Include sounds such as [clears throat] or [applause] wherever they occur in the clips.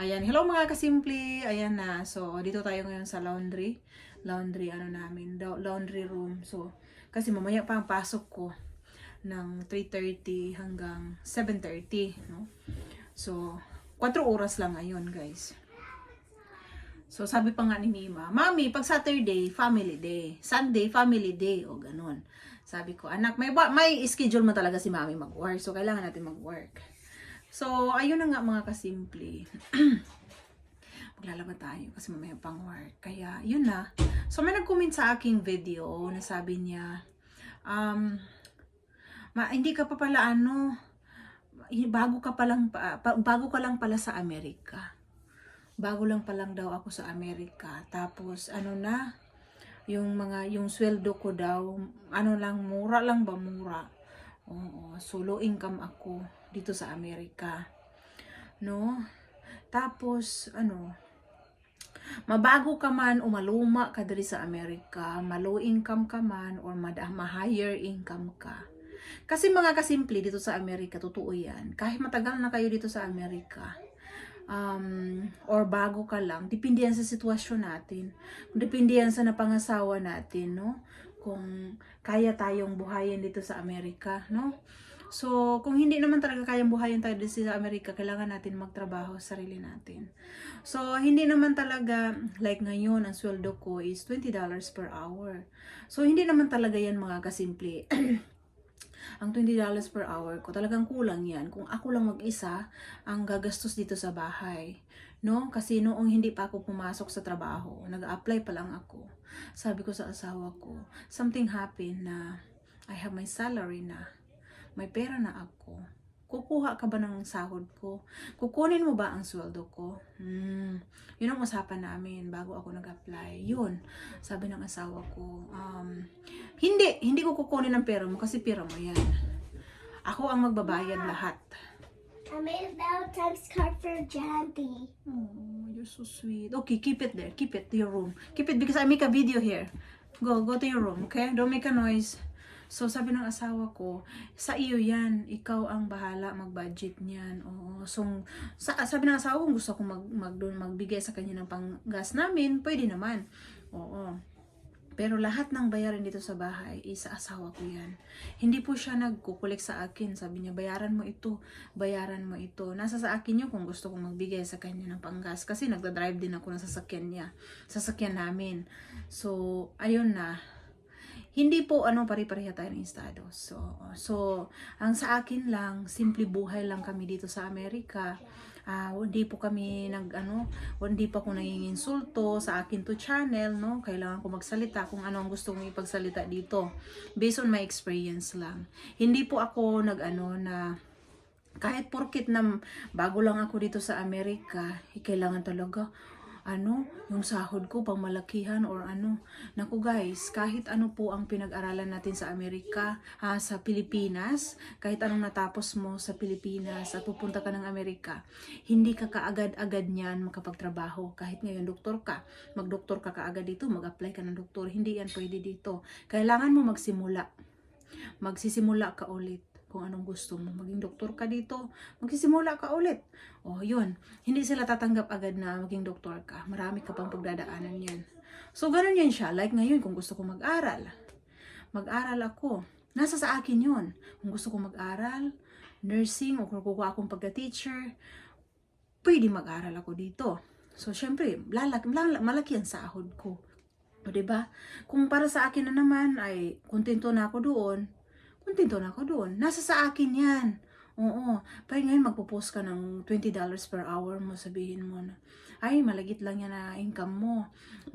Ayan, hello mga kasimple. Ayan na. So, dito tayo ngayon sa laundry. Laundry, ano namin, laundry room. So, kasi mamaya pa ang pasok ko ng 3.30 hanggang 7.30, no? So, 4 oras lang ngayon, guys. So, sabi pa nga ni Mima, Mami, pag Saturday, family day. Sunday, family day. O, ganun. Sabi ko, anak, may, may schedule mo talaga si Mami mag-work. So, kailangan natin mag-work. So, ayun na nga mga kasimple. [clears throat] Maglalaba tayo kasi mamaya pang work. Kaya, yun na. So, may nag-comment sa aking video na sabi niya, um, ma, hindi ka pa pala ano, bago ka pa lang, pa- bago ka lang pala sa Amerika. Bago lang pa lang daw ako sa Amerika. Tapos, ano na, yung mga, yung sweldo ko daw, ano lang, mura lang ba, mura. Oo, solo income ako dito sa Amerika. No? Tapos, ano, mabago ka man o maluma ka diri sa Amerika, malo income ka man or ma-higher income ka. Kasi mga kasimple dito sa Amerika, totoo yan. Kahit matagal na kayo dito sa Amerika, um, or bago ka lang, depende yan sa sitwasyon natin. Depende yan sa napangasawa natin, no? Kung kaya tayong buhayin dito sa Amerika, no? So, kung hindi naman talaga kayang buhayin tayo dito sa Amerika, kailangan natin magtrabaho sa sarili natin. So, hindi naman talaga, like ngayon, ang sweldo ko is $20 per hour. So, hindi naman talaga yan mga kasimple. [clears throat] ang $20 per hour ko, talagang kulang yan. Kung ako lang mag-isa, ang gagastos dito sa bahay. No? Kasi noong hindi pa ako pumasok sa trabaho, nag-apply pa lang ako. Sabi ko sa asawa ko, something happened na I have my salary na. May pera na ako. Kukuha ka ba ng sahod ko? Kukunin mo ba ang sweldo ko? Hmm. Yun ang usapan namin bago ako nag-apply. Yun. Sabi ng asawa ko, um, hindi, hindi ko kukunin ang pera mo kasi pera mo yan. Ako ang magbabayad lahat. I made a Valentine's card for Jandy. Oh, you're so sweet. Okay, keep it there. Keep it to your room. Keep it because I make a video here. Go, go to your room, okay? Don't make a noise. So, sabi ng asawa ko, sa iyo yan. Ikaw ang bahala mag-budget niyan. Oo. So, sa, sabi ng asawa ko, gusto ko mag, mag, magbigay sa kanya ng panggas namin, pwede naman. Oo. Pero lahat ng bayaran dito sa bahay, is sa asawa ko yan. Hindi po siya nagkukulik sa akin. Sabi niya, bayaran mo ito, bayaran mo ito. Nasa sa akin yun kung gusto kong magbigay sa kanya ng panggas. Kasi nagda-drive din ako ng sasakyan niya. Sasakyan namin. So, ayun na. Hindi po ano pare-pareha tayo ng estado. So, so ang sa akin lang, simple buhay lang kami dito sa Amerika. Ah, hindi po kami nag ano, hindi pa ako nanginginsulto sa akin to channel, no? Kailangan ko magsalita kung ano ang gusto kong ipagsalita dito. Based on my experience lang. Hindi po ako nag ano na kahit porkit na bago lang ako dito sa Amerika, eh, kailangan talaga ano, yung sahod ko pang malakihan or ano. Naku guys, kahit ano po ang pinag-aralan natin sa Amerika, ah, sa Pilipinas, kahit anong natapos mo sa Pilipinas at pupunta ka ng Amerika, hindi ka kaagad-agad niyan makapagtrabaho. Kahit ngayon doktor ka, magdoktor ka kaagad dito, mag-apply ka ng doktor, hindi yan pwede dito. Kailangan mo magsimula. Magsisimula ka ulit kung anong gusto mo. Maging doktor ka dito, magsisimula ka ulit. O, yun. Hindi sila tatanggap agad na maging doktor ka. Marami ka pang pagdadaanan yan. So, ganun yan siya. Like ngayon, kung gusto ko mag-aral, mag-aral ako. Nasa sa akin yun. Kung gusto ko mag-aral, nursing, o kung kukuha akong pagka-teacher, pwede mag-aral ako dito. So, syempre, lalak, lalak, malaki ang sahod ko. O, ba? Kung para sa akin na naman ay kontento na ako doon, kontento na ako doon. Nasa sa akin 'yan. Oo. Pero ngayon magpo-post ka ng $20 per hour mo, sabihin mo na, ay, malagit lang yan na income mo.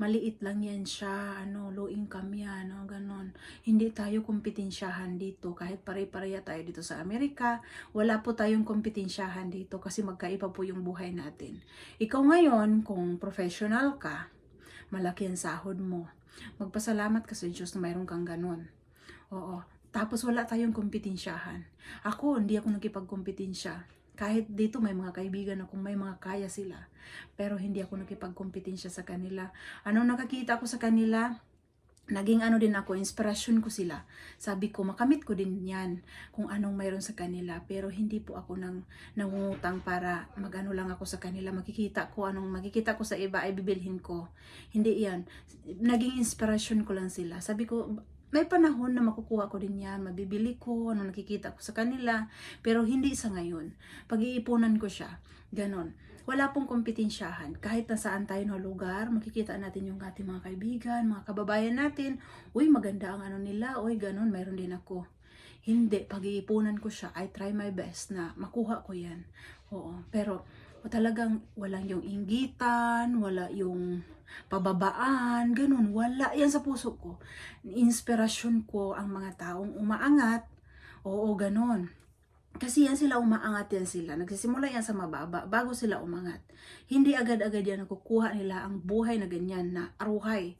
Maliit lang yan siya, ano, low income yan, no, ganon. Hindi tayo kompetensyahan dito. Kahit pare-pareha tayo dito sa Amerika, wala po tayong kompetensyahan dito kasi magkaiba po yung buhay natin. Ikaw ngayon, kung professional ka, malaki ang sahod mo. Magpasalamat ka sa Diyos na mayroon kang ganon. Oo. Tapos wala tayong kompetensyahan. Ako, hindi ako nakipagkompetensya. Kahit dito may mga kaibigan akong may mga kaya sila. Pero hindi ako nakipagkompetensya sa kanila. Anong nakakita ko sa kanila? naging ano din ako, inspirasyon ko sila. Sabi ko, makamit ko din yan kung anong mayroon sa kanila. Pero hindi po ako nang nangungutang para magano lang ako sa kanila. Makikita ko anong makikita ko sa iba ay bibilhin ko. Hindi yan. Naging inspirasyon ko lang sila. Sabi ko, may panahon na makukuha ko din yan, mabibili ko, ano nakikita ko sa kanila, pero hindi sa ngayon. Pag-iipunan ko siya, ganon. Wala pong kompetensyahan. Kahit na saan tayo na lugar, makikita natin yung ating mga kaibigan, mga kababayan natin. Uy, maganda ang ano nila. Uy, ganon, mayroon din ako. Hindi, pag-iipunan ko siya, I try my best na makuha ko yan. Oo, pero talagang walang yung inggitan, wala yung pababaan, ganun, wala yan sa puso ko. Inspirasyon ko ang mga taong umaangat, oo, ganun. Kasi yan sila umaangat yan sila. Nagsisimula yan sa mababa bago sila umangat. Hindi agad-agad yan nakukuha nila ang buhay na ganyan na aruhay.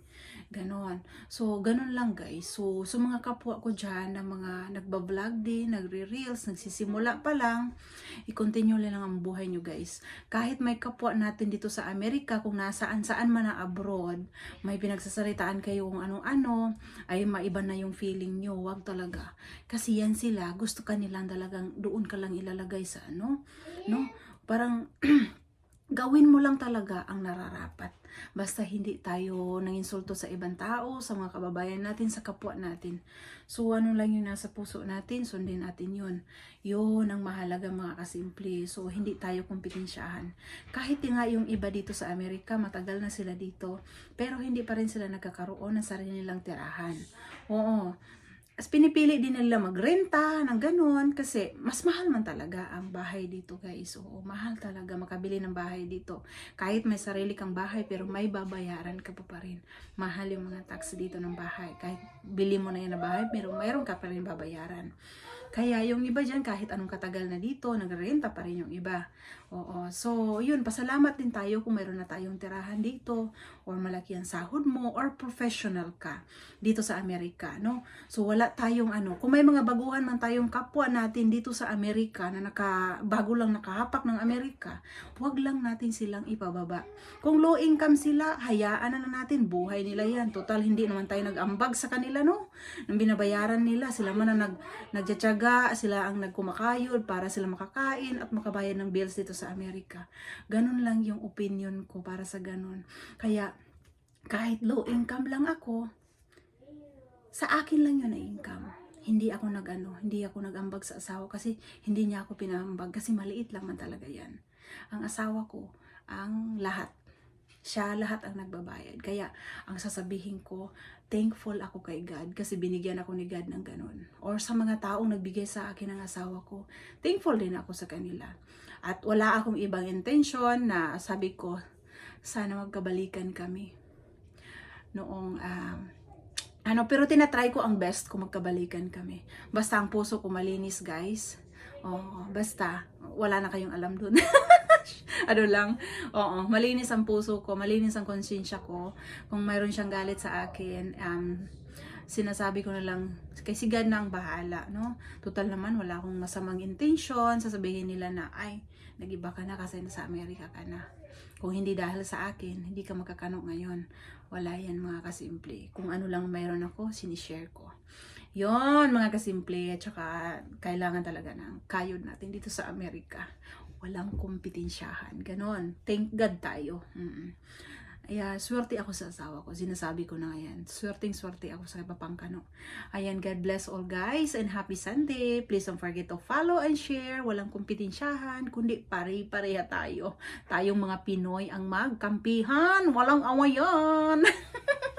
Ganon. So, ganon lang guys. So, sa mga kapwa ko dyan na mga nagbablog din, nagre-reels, nagsisimula pa lang, i-continue lang ang buhay nyo guys. Kahit may kapwa natin dito sa Amerika, kung nasaan-saan man na abroad, may pinagsasalitaan kayo kung ano-ano, ay maiba na yung feeling nyo. Wag talaga. Kasi yan sila, gusto ka nilang talagang doon ka lang ilalagay sa ano, no? Parang [clears throat] gawin mo lang talaga ang nararapat. Basta hindi tayo nanginsulto sa ibang tao, sa mga kababayan natin, sa kapwa natin. So ano lang yung nasa puso natin, sundin natin yun. Yun ang mahalaga mga kasimple. So hindi tayo kumpetensyahan. Kahit nga yung iba dito sa Amerika, matagal na sila dito, pero hindi pa rin sila nagkakaroon ng sarili nilang tirahan. Oo, as pinipili din nila magrenta ng ganun kasi mas mahal man talaga ang bahay dito guys. Oo, mahal talaga makabili ng bahay dito. Kahit may sarili kang bahay pero may babayaran ka pa, pa rin. Mahal yung mga tax dito ng bahay. Kahit bili mo na yan na bahay pero mayroon ka pa rin babayaran. Kaya yung iba dyan, kahit anong katagal na dito, nagrenta pa rin yung iba. Oo. So, yun, pasalamat din tayo kung mayroon na tayong tirahan dito, or malaki ang sahod mo, or professional ka dito sa Amerika, no? So, wala tayong ano, kung may mga baguhan man tayong kapwa natin dito sa Amerika, na naka, bago lang nakahapak ng Amerika, wag lang natin silang ipababa. Kung low income sila, hayaan na, na natin, buhay nila yan. Total, hindi naman tayo nag-ambag sa kanila, no? Nang binabayaran nila, sila man ang nag, nagtsatsaga, sila ang nagkumakayod para sila makakain at makabayad ng bills dito sa Amerika. Ganun lang yung opinion ko para sa ganun. Kaya, kahit low income lang ako, sa akin lang yun na income. Hindi ako nag-ano, hindi ako nag-ambag sa asawa kasi hindi niya ako pinambag kasi maliit lang man talaga yan. Ang asawa ko, ang lahat. Siya lahat ang nagbabayad. Kaya, ang sasabihin ko, thankful ako kay God kasi binigyan ako ni God ng ganun. Or sa mga taong nagbigay sa akin ng asawa ko, thankful din ako sa kanila. At wala akong ibang intention na sabi ko, sana magkabalikan kami. Noong, um, ano, pero tinatry ko ang best kung magkabalikan kami. Basta ang puso ko malinis, guys. Oo, basta, wala na kayong alam dun. [laughs] [laughs] ano lang, oo, malinis ang puso ko, malinis ang konsensya ko. Kung mayroon siyang galit sa akin, um, sinasabi ko na lang, kay si God na ang bahala, no? Total naman, wala akong masamang intention, sasabihin nila na, ay, nagiba ka na kasi nasa Amerika ka na. Kung hindi dahil sa akin, hindi ka magkakano ngayon. Wala yan mga kasimple. Kung ano lang mayroon ako, sinishare ko. Yon mga kasimple. At saka, kailangan talaga ng kayod natin dito sa Amerika. Walang kompetensyahan. Ganon. Thank God tayo. Mm-mm. Kaya, swerte ako sa asawa ko. Sinasabi ko na yan. Swerteng swerte ako sa papangkano. Ayan, God bless all guys and happy Sunday. Please don't forget to follow and share. Walang kompetensyahan, kundi pare-pareha tayo. Tayong mga Pinoy ang magkampihan. Walang awayan. [laughs]